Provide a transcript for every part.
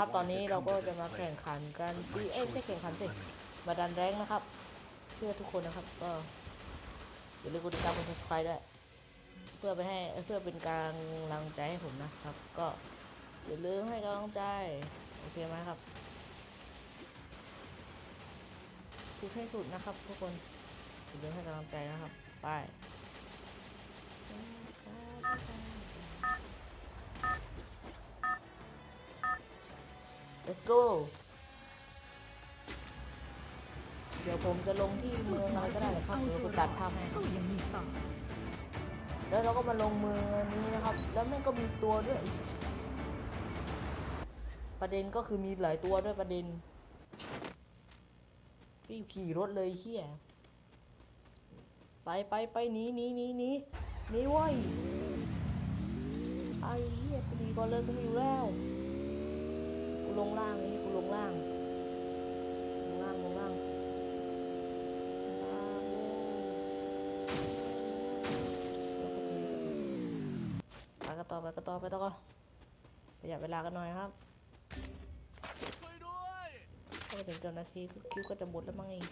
ครับตอนนี้เราก็จะมาแข่งขันกันปีเอ้ยไม่ใช่แข่งขันสิมาดันแรงค์นะครับเชื่อทุกคนนะครับก็อย่าลืมกดติดตามกด subscribe ด้วยเพื่อไปให้เอ้ยเพื่อเป็นกำลังใจให้ผมนะครับ ก็อย่าลืมให้กำลังใจโอเคไหมครับสุดให้สุดนะครับ ทุกคนอย่าลืมให้กำลังใจนะครับไป let's go เดี๋ยวผมจะลงที่เมืองอะไรก็ได้ครับเดี๋ยวผมตัดภาพให้แล้วเราก็มาลงเมืองนี้นะครับ แล้วแม่งก็มีตัวด้วย ประเด็นก็คือมีหลายตัวด้วยประเด็นรีบขี่รถเลยเฮียไปไปไปหนีหนีหนีหนีหนีว้ยไอ้เฮี้ยกูดีก่อนเลยกูมีอยู่แล้ว กันต่อไปต่อไปต่อประหยัดเวลากันหน่อยครับช่วยด้วยถ้าไปถึงเกือบนาทีคิวก็จะหมดแล้วมั้งเอีก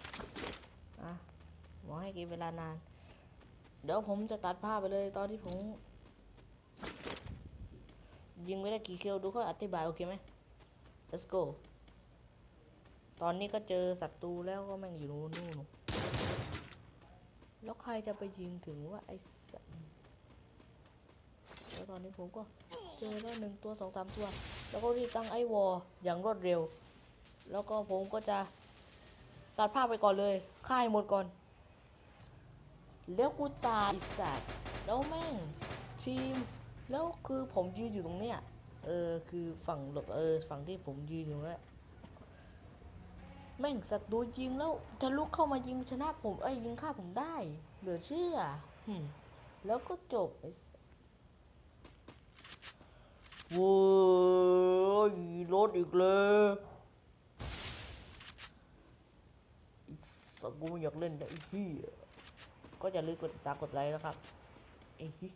อะหมอให้กินเวลานาน เดี๋ยวผมจะตัดภาพไปเลยตอนที่ผม ยิงไม่ได้กี่คิวดูเขาอธิบายโอเคไหม let's go ตอนนี้ก็เจอศัตรูแล้วก็แม่งอยู่นู่นนู่นแล้วใครจะไปยิงถึงว่าไอ้สัตว์ อนนี้ผมก็เจอแล้วหนึ่งตัวสองสามตัว แล้วก็รีบตั้งไอวอลอย่างรวดเร็ว แล้วก็ผมก็จะตัดภาพไปก่อนเลยฆ่าให้หมดก่อน แล้วกูตายอ้สัตว์แล้วแม่งทีม แล้วคือผมยืนอยู่ตรงเนี้ยเออคือฝั่งหลบเออฝั่งที่ผมยืนอยู่นั่นแหละแม่งศัตรูยิงแล้วทะลุเข้ามายิงชนะผมไอ้ยิงฆ่าผมได้ เหลือเชื่อแล้วก็จบไอ้ สัสโว้ยรถอีกเลยสัสกูไม่อยากเล่นไอ้เหี้ยก็อย่าลืมกดติดตามกดไลค์นะครับไอ้เหี้ย